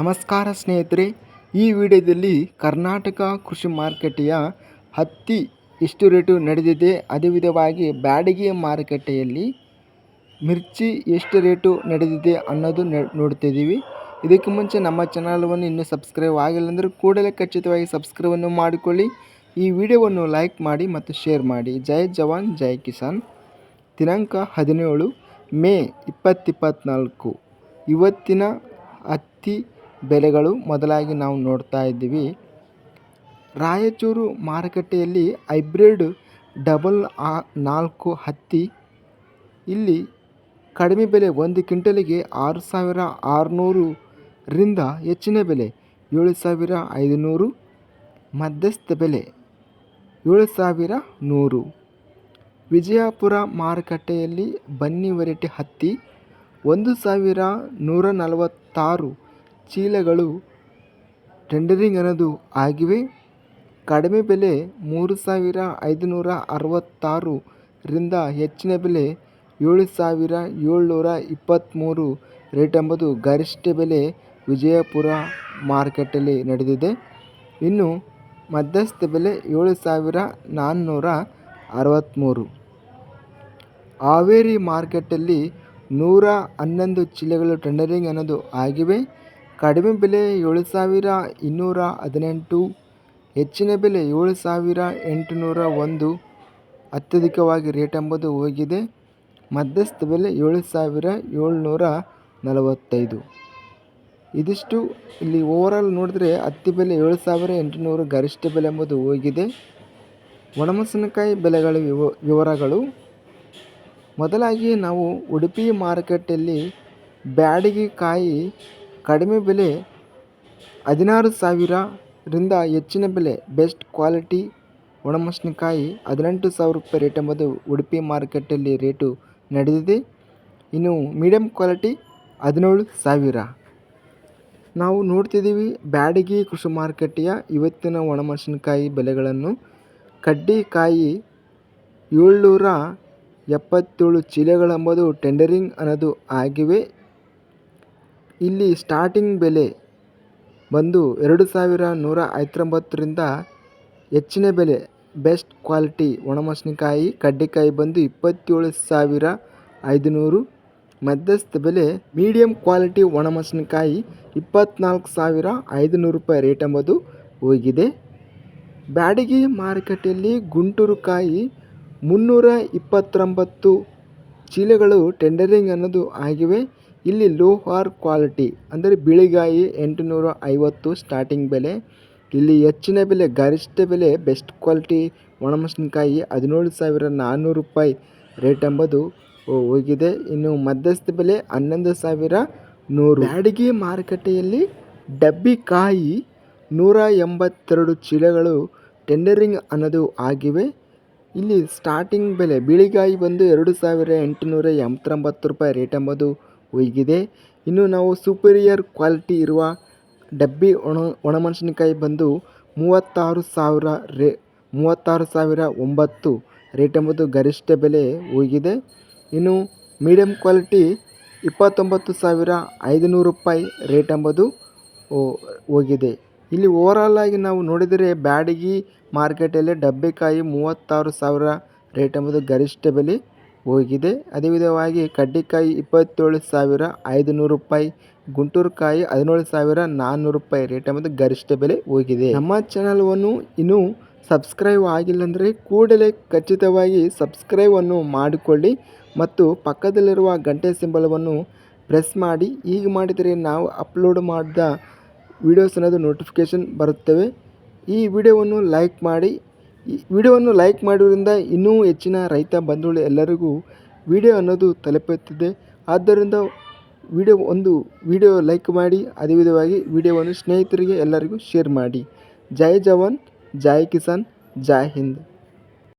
ನಮಸ್ಕಾರ ಸ್ನೇಹಿತರೆ, ಈ ವಿಡಿಯೋದಲ್ಲಿ ಕರ್ನಾಟಕ ಕೃಷಿ ಮಾರುಕಟ್ಟೆಯ ಹತ್ತಿ ಎಷ್ಟು ರೇಟು ನಡೆದಿದೆ. ಅದೇ ವಿಧವಾಗಿ ಬ್ಯಾಡಗಿ ಮಾರುಕಟ್ಟೆಯಲ್ಲಿ ಮಿರ್ಚಿ ಎಷ್ಟು ರೇಟು ನಡೆದಿದೆ ಅನ್ನೋದು ನೋಡ್ತಿದ್ದೀವಿ ಇದಕ್ಕೆ ಮುಂಚೆ ನಮ್ಮ ಚಾನಲ್ವನ್ನು ಇನ್ನೂ ಸಬ್ಸ್ಕ್ರೈಬ್ ಆಗಿಲ್ಲ ಅಂದರೆ ಕೂಡಲೇ ಖಚಿತವಾಗಿ ಸಬ್ಸ್ಕ್ರೈಬನ್ನು ಮಾಡಿಕೊಳ್ಳಿ. ಈ ವಿಡಿಯೋವನ್ನು ಲೈಕ್ ಮಾಡಿ ಮತ್ತು ಶೇರ್ ಮಾಡಿ. ಜೈ ಜವಾನ್, ಜೈ ಕಿಸಾನ್. ದಿನಾಂಕ ಹದಿನೇಳು, ಮೇ ಇಪ್ಪತ್ತಿಪ್ಪತ್ನಾಲ್ಕು ಇವತ್ತಿನ ಹತ್ತಿ ಬೆಲೆಗಳು ಮೊದಲಾಗಿ ನಾವು ನೋಡ್ತಾ ಇದ್ದೀವಿ. ರಾಯಚೂರು ಮಾರುಕಟ್ಟೆಯಲ್ಲಿ ಹೈಬ್ರಿಡ್ ಡಬಲ್ ಆ ನಾಲ್ಕು ಹತ್ತಿ ಇಲ್ಲಿ ಕಡಿಮೆ ಬೆಲೆ ಒಂದು ಕ್ವಿಂಟಲಿಗೆ ಆರು ಸಾವಿರ ಆರುನೂರರಿಂದ ಹೆಚ್ಚಿನ ಬೆಲೆ ಏಳು ಸಾವಿರ ಐದುನೂರು, ಮಧ್ಯಸ್ಥ ಬೆಲೆ ಏಳು ಸಾವಿರ ನೂರು. ವಿಜಯಪುರ ಮಾರುಕಟ್ಟೆಯಲ್ಲಿ ಬನ್ನಿ ವೆರೈಟಿ ಹತ್ತಿ ಒಂದು ಸಾವಿರ ನೂರ ನಲವತ್ತಾರು ಚೀಲಗಳು ಟೆಂಡರಿಂಗ್ ಅನ್ನೋದು ಆಗಿವೆ. ಕಡಿಮೆ ಬೆಲೆ ಮೂರು ಸಾವಿರ ಐದುನೂರ ಅರವತ್ತಾರರಿಂದ ಹೆಚ್ಚಿನ ಬೆಲೆ ಏಳು ಸಾವಿರ ಏಳ್ನೂರ ಇಪ್ಪತ್ತ್ಮೂರು ರೇಟ್ ಎಂಬುದು ಗರಿಷ್ಠ ಬೆಲೆ ವಿಜಯಪುರ ಮಾರ್ಕೆಟಲ್ಲಿ ನಡೆದಿದೆ. ಇನ್ನು ಮಧ್ಯಸ್ಥ ಬೆಲೆ ಏಳು ಸಾವಿರ ನಾನ್ನೂರ ಅರವತ್ತ್ಮೂರು ಹಾವೇರಿ ಮಾರ್ಕೆಟಲ್ಲಿ ನೂರ ಹನ್ನೊಂದು ಚೀಲಗಳು ಟೆಂಡರಿಂಗ್ ಅನ್ನೋದು ಆಗಿವೆ. ಕಡಿಮೆ ಬೆಲೆ ಏಳು ಸಾವಿರ ಇನ್ನೂರ ಹದಿನೆಂಟು, ಹೆಚ್ಚಿನ ಬೆಲೆ ಏಳು ಸಾವಿರ ಎಂಟುನೂರ ಒಂದು, ಅತ್ಯಧಿಕವಾಗಿ ರೇಟ್ ಎಂಬುದು ಹೋಗಿದೆ. ಮಧ್ಯಸ್ಥ ಬೆಲೆ ಏಳು ಸಾವಿರ ಏಳ್ನೂರ ನಲವತ್ತೈದು. ಇದಿಷ್ಟು. ಇಲ್ಲಿ ಓವರಾಲ್ ನೋಡಿದ್ರೆ ಹತ್ತಿ ಬೆಲೆ ಏಳು ಸಾವಿರ ಎಂಟುನೂರು, ಗರಿಷ್ಠ ಬೆಲೆ ಎಂಬುದು ಹೋಗಿದೆ. ಒಣಮೆಣಸಿನಕಾಯಿ ಬೆಲೆಗಳ ವಿವ, ವಿವರಗಳು. ಮೊದಲಾಗಿ ನಾವು ಉಡುಪಿ ಮಾರುಕಟ್ಟೆಯಲ್ಲಿ ಬ್ಯಾಡಗಿ ಕಾಯಿ ಕಡಿಮೆ ಬೆಲೆ ಹದಿನಾರು ಸಾವಿರದಿಂದ ಹೆಚ್ಚಿನ ಬೆಲೆ ಬೆಸ್ಟ್ ಕ್ವಾಲಿಟಿ ಒಣಮೆಣಸಿನಕಾಯಿ ಹದಿನೆಂಟು ಸಾವಿರ ರೂಪಾಯಿ ರೇಟ್ ಎಂಬುದು ಉಡುಪಿ ಮಾರುಕಟ್ಟೆಯಲ್ಲಿ ರೇಟು ನಡೆದಿದೆ. ಇನ್ನು ಮೀಡಿಯಮ್ ಕ್ವಾಲಿಟಿ ಹದಿನೇಳು ಸಾವಿರ. ನಾವು ನೋಡ್ತಿದ್ದೀವಿ ಬ್ಯಾಡಗಿ ಕೃಷಿ ಮಾರುಕಟ್ಟೆಯ ಇವತ್ತಿನ ಒಣಮೆಣಸಿನಕಾಯಿ ಬೆಲೆಗಳನ್ನು. ಕಡ್ಡಿಕಾಯಿ ಏಳ್ನೂರ ಎಪ್ಪತ್ತೇಳು ಚೀಲಗಳೆಂಬುದು ಟೆಂಡರಿಂಗ್ ಅನ್ನೋದು ಆಗಿವೆ. ಇಲ್ಲಿ ಸ್ಟಾರ್ಟಿಂಗ್ ಬೆಲೆ ಬಂದು ಎರಡು ಸಾವಿರ ನೂರ ಐವತ್ತೊಂಬತ್ತರಿಂದ ಹೆಚ್ಚಿನ ಬೆಲೆ. ಬೆಸ್ಟ್ ಕ್ವಾಲಿಟಿ ಒಣಮೆಣಸಿನಕಾಯಿ ಕಡ್ಡಿಕಾಯಿ ಬಂದು ಇಪ್ಪತ್ತೇಳು ಸಾವಿರ ಐದುನೂರು. ಮಧ್ಯಸ್ಥ ಬೆಲೆ ಮೀಡಿಯಮ್ ಕ್ವಾಲಿಟಿ ಒಣಮೆಣಸಿನಕಾಯಿ ಇಪ್ಪತ್ತ್ನಾಲ್ಕು ಸಾವಿರ ಐದುನೂರು ರೂಪಾಯಿ ರೇಟ್ ಎಂಬುದು ಹೋಗಿದೆ. ಬ್ಯಾಡಗಿ ಮಾರುಕಟ್ಟೆಯಲ್ಲಿ ಗುಂಟೂರು ಕಾಯಿ ಮುನ್ನೂರ ಇಪ್ಪತ್ತೊಂಬತ್ತು. ಚೀಲಗಳು ಟೆಂಡರಿಂಗ್ ಅನ್ನೋದು ಆಗಿವೆ. ಇಲ್ಲಿ ಲೋ ಆರ್ ಕ್ವಾಲಿಟಿ, ಅಂದರೆ ಬಿಳಿಗಾಯಿ ಎಂಟುನೂರ ಐವತ್ತು ಸ್ಟಾರ್ಟಿಂಗ್ ಬೆಲೆ, ಇಲ್ಲಿ ಹೆಚ್ಚಿನ ಬೆಲೆ, ಗರಿಷ್ಠ ಬೆಲೆ ಬೆಸ್ಟ್ ಕ್ವಾಲಿಟಿ ಒಣಮೆಣಸಿನ್ಕಾಯಿ ಹದಿನೇಳು ಸಾವಿರ ನಾನ್ನೂರು ರೂಪಾಯಿ ರೇಟ್ ಎಂಬುದು ಹೋಗಿದೆ. ಇನ್ನು ಮಧ್ಯಸ್ಥ ಬೆಲೆ ಹನ್ನೊಂದು ಸಾವಿರ ನೂರು ಅಡುಗೆ ಮಾರುಕಟ್ಟೆಯಲ್ಲಿ ಡಬ್ಬಿ ಕಾಯಿ ನೂರ ಎಂಬತ್ತೆರಡು ಚೀಲಗಳು ಟೆಂಡರಿಂಗ್ ಅನ್ನೋದು ಆಗಿವೆ. ಇಲ್ಲಿ ಸ್ಟಾರ್ಟಿಂಗ್ ಬೆಲೆ, ಬಿಳಿಗಾಯಿ ಬಂದು ಎರಡು ಸಾವಿರ ಎಂಟುನೂರ ಎಂಬತ್ತೊಂಬತ್ತು ರೂಪಾಯಿ ರೇಟ್ ಎಂಬುದು ಹೋಗಿದೆ ಇನ್ನು ನಾವು ಸುಪೀರಿಯರ್ ಕ್ವಾಲಿಟಿ ಇರುವ ಡಬ್ಬಿ ಒಣ, ಒಣಮೆಣಸಿನಕಾಯಿ ಬಂದು ಮೂವತ್ತಾರು ಸಾವಿರ ರೇ, ಮೂವತ್ತಾರು ಸಾವಿರ ಒಂಬತ್ತು ರೇಟ್ ಎಂಬುದು ಗರಿಷ್ಠ ಬೆಲೆ ಹೋಗಿದೆ ಇನ್ನು ಮೀಡಿಯಮ್ ಕ್ವಾಲಿಟಿ ಇಪ್ಪತ್ತೊಂಬತ್ತು ಸಾವಿರ ಐದುನೂರು ರೂಪಾಯಿ ರೇಟ್ ಎಂಬುದು ಹೋಗಿದೆ ಇಲ್ಲಿ ಓವರಾಲ್ ಆಗಿ ನಾವು ನೋಡಿದರೆ ಬ್ಯಾಡಗಿ ಮಾರ್ಕೆಟಲ್ಲಿ ಡಬ್ಬೆಕಾಯಿ ಮೂವತ್ತಾರು ಸಾವಿರ ರೇಟ್ ಎಂಬುದು ಗರಿಷ್ಠ ಬೆಲೆ ಹೋಗಿದೆ. ಅದೇ ವಿಧವಾಗಿ ಕಡ್ಡಿಕಾಯಿ ಇಪ್ಪತ್ತೇಳು ಸಾವಿರ ಐದುನೂರು ರೂಪಾಯಿ, ಗುಂಟೂರು ಕಾಯಿ ಹದಿನೇಳು ಸಾವಿರ ನಾನ್ನೂರು ರೂಪಾಯಿ ರೇಟ್ ಎಂಬುದು ಗರಿಷ್ಠ ಬೆಲೆ ಹೋಗಿದೆ. ನಮ್ಮ ಚಾನಲ್ವನ್ನು ಇನ್ನೂ ಸಬ್ಸ್ಕ್ರೈಬ್ ಆಗಿಲ್ಲ ಅಂದರೆ ಕೂಡಲೇ ಖಚಿತವಾಗಿ ಸಬ್ಸ್ಕ್ರೈಬನ್ನು ಮಾಡಿಕೊಳ್ಳಿ ಮತ್ತು ಪಕ್ಕದಲ್ಲಿರುವ ಗಂಟೆ ಸಿಂಬಲವನ್ನು ಪ್ರೆಸ್ ಮಾಡಿ. ಈಗ ಮಾಡಿದರೆ ನಾವು ಅಪ್ಲೋಡ್ ಮಾಡಿದ ವೀಡಿಯೋಸ್ ಅನ್ನೋದು ನೋಟಿಫಿಕೇಷನ್ ಬರುತ್ತವೆ. ಈ ವಿಡಿಯೋವನ್ನು ಲೈಕ್ ಮಾಡಿ. ಈ ವಿಡಿಯೋವನ್ನು ಲೈಕ್ ಮಾಡೋದ್ರಿಂದ ಇನ್ನೂ ಹೆಚ್ಚಿನ ರೈತ ಬಂಧುಗಳು ಎಲ್ಲರಿಗೂ ವಿಡಿಯೋ ಅನ್ನೋದು ತಲುಪುತ್ತಿದೆ. ಆದ್ದರಿಂದ ವಿಡಿಯೋ ಒಂದು ವಿಡಿಯೋ ಲೈಕ್ ಮಾಡಿ, ಅದೇ ವಿಧವಾಗಿ ವಿಡಿಯೋವನ್ನು ಸ್ನೇಹಿತರಿಗೆ ಎಲ್ಲರಿಗೂ ಶೇರ್ ಮಾಡಿ. ಜೈ ಜವಾನ್, ಜೈ ಕಿಸಾನ್, ಜೈ ಹಿಂದ್.